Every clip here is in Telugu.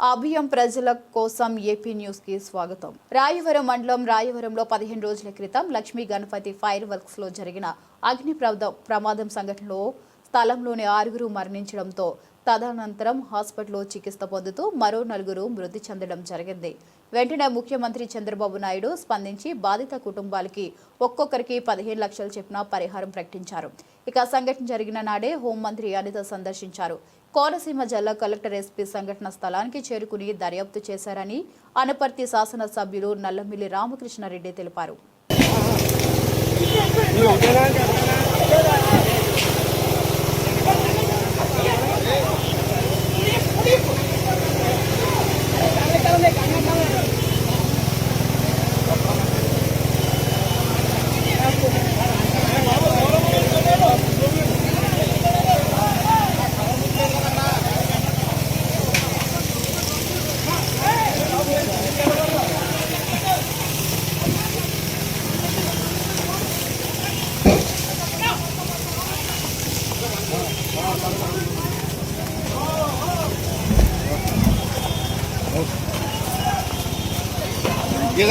అభియం ప్రజల కోసం ఏపీ న్యూస్కి స్వాగతం. రాయవరం మండలం రాయవరంలో పదిహేను రోజుల క్రితం లక్ష్మీ గణపతి ఫైర్ వర్క్స్లో జరిగిన అగ్ని ప్రమాదం ప్రమాదం సంఘటనలో స్థలంలోని ఆరుగురు మరణించడంతో తదనంతరం హాస్పిటల్లో చికిత్స పొందుతూ మరో నలుగురు మృతి చెందడం జరిగింది. వెంటనే ముఖ్యమంత్రి చంద్రబాబు నాయుడు స్పందించి బాధిత కుటుంబాలకి ఒక్కొక్కరికి పదిహేను లక్షలు చెప్పిన పరిహారం ప్రకటించారు. ఇక సంఘటన జరిగిన నాడే హోంమంత్రి అనిత సందర్శించారు. కోనసీమ జిల్లా కలెక్టర్ ఎస్పీ సంఘటన స్థలానికి చేరుకుని దర్యాప్తు చేశారని అనపర్తి శాసనసభ్యులు నల్లమిల్లి రామకృష్ణారెడ్డి తెలిపారు.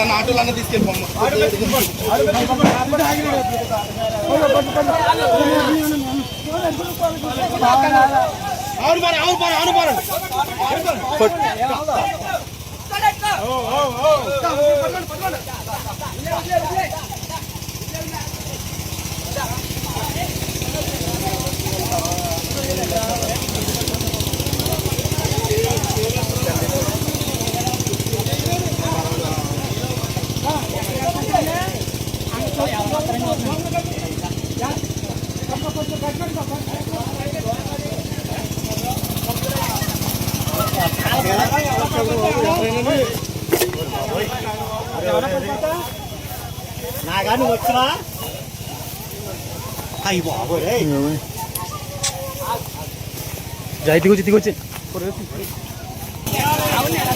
ఏదన్నా ఆటోలు అన్న తీసుకెళ్ళిపోమ్మ ఆరు పారు ఆరు పారు నాగా నువ్వు వచ్చినా అయ్యి బాబోయ్ రే జై దిగొచ్చి దిగొచ్చి అవునా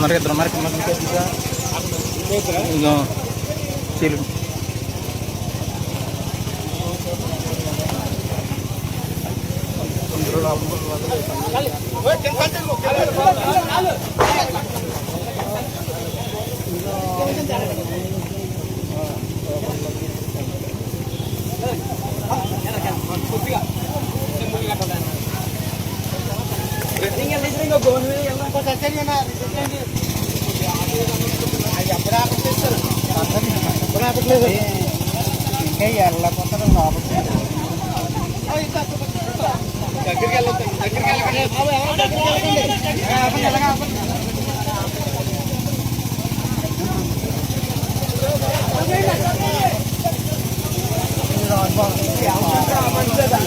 mereka drone mereka mereka juga no film நீங்கள் நீங்கள் கவனிங்க దగ్గరికి వెళ్ళొద్దు దగ్గరికి వెళ్ళకండి దగ్గరికి వెళ్ళకండి మంచిదా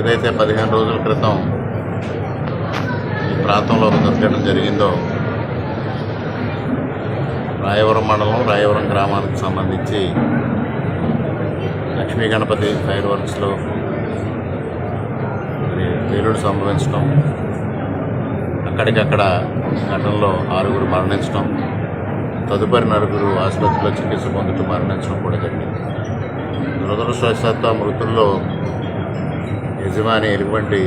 ఏదైతే పదిహేను రోజుల క్రితం ఈ ప్రాంతంలో ఒక దుర్ఘటన జరిగిందో రాయవరం మండలం రాయవరం గ్రామానికి సంబంధించి లక్ష్మీ గణపతి ఫైర్ వర్క్స్లో మరి పేలుడు సంభవించడం అక్కడికక్కడ ఘటనలో ఆరుగురు మరణించడం తదుపరి నలుగురు ఆసుపత్రిలో చికిత్స పొందుతూ మరణించడం కూడా జరిగింది. దురదృష్టవశాత్తు ఆ మృతుల్లో యజమాని ఎలుగుబంటి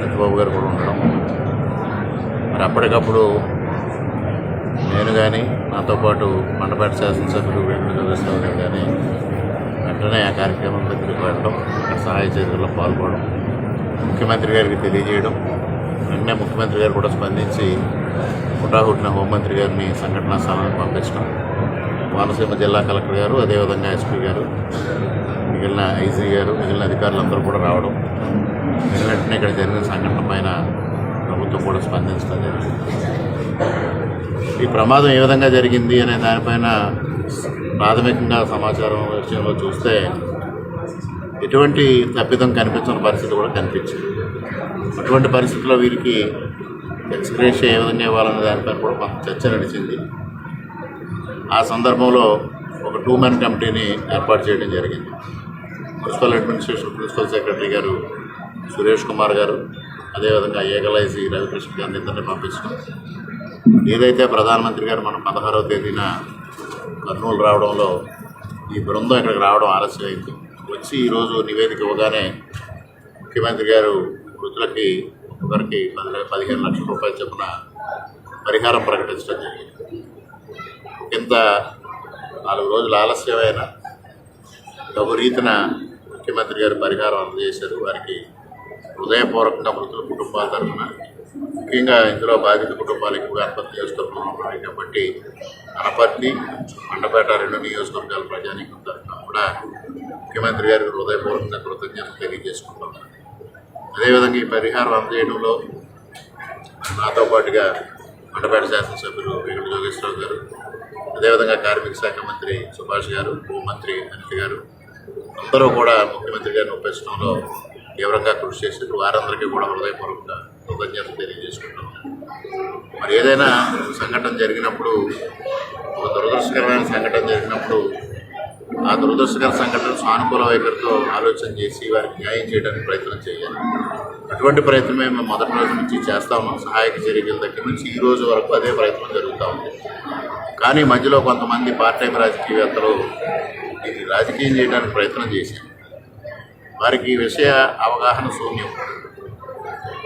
సత్యబాబు గారు కూడా ఉండడం మరి అప్పటికప్పుడు నేను కానీ నాతో పాటు మండపేట శాసనసభ్యులు వేణుగోపాల్ గారు కానీ వెంటనే ఆ కార్యక్రమం దగ్గరికి వెళ్ళడం అక్కడ సహాయ చర్యల్లో పాల్గొనడం ముఖ్యమంత్రి గారికి తెలియజేయడం వెంటనే ముఖ్యమంత్రి గారు కూడా స్పందించి హుటాహుటిన హోంమంత్రి గారిని సంఘటనా స్థలానికి పంపించడం. కోనసీమ జిల్లా కలెక్టర్ గారు అదేవిధంగా ఎస్పీ గారు మిగిలిన ఐజీ గారు మిగిలిన అధికారులందరూ కూడా రావడం. వెంటనే ఇక్కడ జరిగిన సంఘటన పైన ప్రభుత్వం కూడా స్పందించడం జరిగింది. ఈ ప్రమాదం ఏ విధంగా జరిగింది అనే దానిపైన ప్రాథమికంగా సమాచారం విషయంలో చూస్తే ఎటువంటి తప్పిదం కనిపించిన పరిస్థితి కూడా కనిపించింది. అటువంటి పరిస్థితుల్లో వీరికి ఎక్స్గ్రేషియా ఏ విధంగా ఇవ్వాలనే దానిపై కూడా కొంత చర్చ నడిచింది. ఆ సందర్భంలో ఒక టూ మెన్ కమిటీని ఏర్పాటు చేయడం జరిగింది. మున్సిపల్ అడ్మినిస్ట్రేషన్ ప్రిన్సిపల్ సెక్రటరీ గారు సురేష్ కుమార్ గారు అదేవిధంగా ఏకలైసి రవికృష్ణ గారిని ఇద్దరిని పంపించడం ఏదైతే ప్రధానమంత్రి గారు మనం పదహారవ తేదీన కర్నూలు రావడంలో ఈ బృందం ఇక్కడికి రావడం ఆలస్యమైంది. వచ్చి ఈరోజు నివేదిక ఇవ్వగానే ముఖ్యమంత్రి గారు మృతులకి ఒకరికి పది పదిహేను లక్షల రూపాయలు చొప్పున పరిహారం ప్రకటించడం జరిగింది. ఇంత నాలుగు రోజులు ఆలస్యమైన డబ్బు రీతిన ముఖ్యమంత్రి గారు పరిహారం అందజేశారు. వారికి హృదయపూర్వకంగా మృతుల కుటుంబాల తరఫున ముఖ్యంగా ఇందులో బాధిత కుటుంబాలు ఎక్కువగా అనపర్తి చేస్తున్నాం కాబట్టి అనపర్తి కొండపేట రెండు నియోజకవర్గాల ప్రజానీకం తరఫున కూడా ముఖ్యమంత్రి గారికి హృదయపూర్వకంగా కృతజ్ఞతలు తెలియజేసుకుంటున్నాను. అదేవిధంగా ఈ పరిహారం అందజేయడంలో నాతో పాటుగా మండపేట శాసనసభ్యులు వేగుల జోగేశ్వరరావు గారు అదేవిధంగా కార్మిక శాఖ మంత్రి సుభాష్ గారు హోంమంత్రి అనిత గారు అందరూ కూడా ముఖ్యమంత్రి గారిని ఒప్పించడంలో తీవ్రంగా కృషి చేశారు వారందరికీ కూడా హృదయపూర్వకంగా కృతజ్ఞత తెలియజేసుకుంటాం మరి ఏదైనా సంఘటన జరిగినప్పుడు ఒక దురదృష్టకరమైన సంఘటన జరిగినప్పుడు ఆ దురదృష్టకర సంఘటన సానుకూల వైఖరితో ఆలోచన చేసి వారికి న్యాయం చేయడానికి ప్రయత్నం చేయాలి. అటువంటి ప్రయత్నమే మేము మొదటి రోజు నుంచి చేస్తా ఉన్నాం. సహాయక చర్యల దగ్గర నుంచి ఈ రోజు వరకు అదే ప్రయత్నం జరుగుతూ ఉంది. కానీ మధ్యలో కొంతమంది పార్ట్ టైం రాజకీయవేత్తలు ఇది రాజకీయం చేయడానికి ప్రయత్నం చేశారు. వారికి విషయ అవగాహన శూన్యం.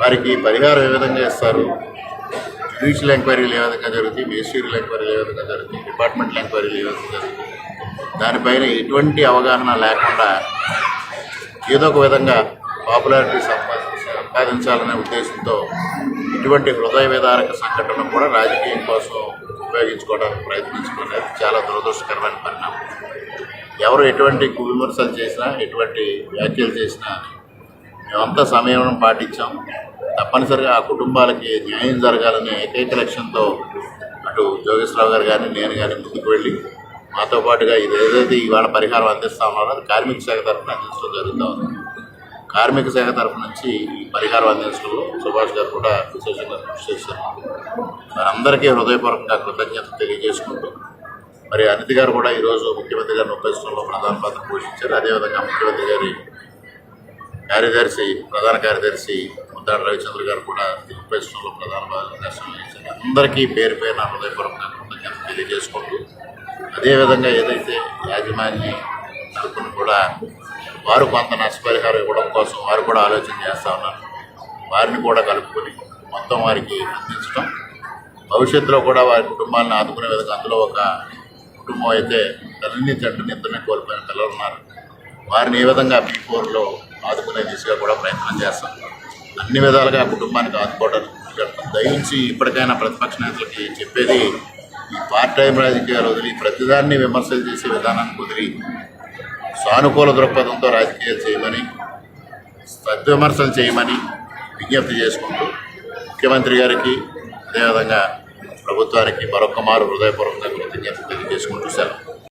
వారికి పరిహారం ఏ విధంగా ఇస్తారు? జ్యుడిషియల్ ఎంక్వైరీలు ఏ విధంగా జరుగుతాయి? మేజిస్ట్రియల్ ఎంక్వైరీలు ఏ విధంగా జరుగుతాయి? డిపార్ట్మెంటల్ ఎంక్వైరీలు ఏ విధంగా జరుగుతాయి? దానిపైన ఎటువంటి అవగాహన లేకుండా ఏదో ఒక విధంగా పాపులారిటీ సంపాదించాలనే ఉద్దేశంతో ఇటువంటి హృదయ విదారక సంఘటన కూడా రాజకీయం కోసం ఉపయోగించుకోవడానికి ప్రయత్నించుకునేది చాలా దురదృష్టకరమైన పరిణామం. ఎవరు ఎటువంటి విమర్శలు చేసినా ఎటువంటి వ్యాఖ్యలు చేసినా మేమంతా సమయం పాటించాం. తప్పనిసరిగా ఆ కుటుంబాలకి న్యాయం జరగాలనే ఏకైక లక్ష్యంతో అటు జోగేశ్వరరావు గారు కానీ నేను కానీ ముందుకు వెళ్ళి మాతో పాటుగా ఇది ఏదైతే ఇవాళ పరిహారం అందిస్తా ఉన్నారో అది కార్మిక శాఖ తరఫున అందించడం జరుగుతూ ఉంది. కార్మిక శాఖ తరఫు నుంచి ఈ పరిహారం అందించడంలో సుభాష్ గారు కూడా విశేషంగా కృషి చేశారు. వారందరికీ హృదయపూర్వకంగా కృతజ్ఞత తెలియజేసుకుంటూ మరి అనితి గారు కూడా ఈరోజు ముఖ్యమంత్రి గారిని ఉపయోగించడంలో ప్రధాన పాత్ర పోషించారు. అదేవిధంగా ముఖ్యమంత్రి గారి కార్యదర్శి ప్రధాన కార్యదర్శి ముద్దాడు రవిచంద్ర గారు కూడా ఉపయోగించడంలో ప్రధాన దర్శనం అందరికీ పేరు పేరున హృదయపూర్వకంగా కృతజ్ఞత తెలియజేసుకుంటూ అదేవిధంగా ఏదైతే యాజమాన్య తరపున కూడా వారు కొంత నష్టపరిహారం ఇవ్వడం కోసం వారు కూడా ఆలోచన చేస్తూ ఉన్నారు. వారిని కూడా కలుపుకొని మొత్తం వారికి అందించడం భవిష్యత్తులో కూడా వారి కుటుంబాలను ఆదుకునే విధంగా అందులో ఒక కుటుంబం అయితే తల్లిని తండ్రిని ఇద్దరిని కోల్పోయిన పిల్లలు ఉన్నారు. వారిని ఏ విధంగా పీ ఫోర్లో ఆదుకునే దిశగా కూడా ప్రయత్నం చేస్తాం. అన్ని విధాలుగా కుటుంబానికి ఆదుకోవడానికి కృషి దయించి ఇప్పటికైనా ప్రతిపక్ష నేతలకి చెప్పేది ఈ పార్ట్ టైం రాజకీయాలు వదిలి ప్రతిదాన్ని విమర్శలు చేసే విధానాన్ని వదిలి సానుకూల దృక్పథంతో రాజకీయాలు చేయమని సద్విమర్శలు చేయమని విజ్ఞప్తి చేసుకుంటూ ముఖ్యమంత్రి గారికి అదేవిధంగా ప్రభుత్వానికి మరొక మారు హృదయపూర్వకంగా కృతజ్ఞత తెలియజేసుకుంటూ సెలవు.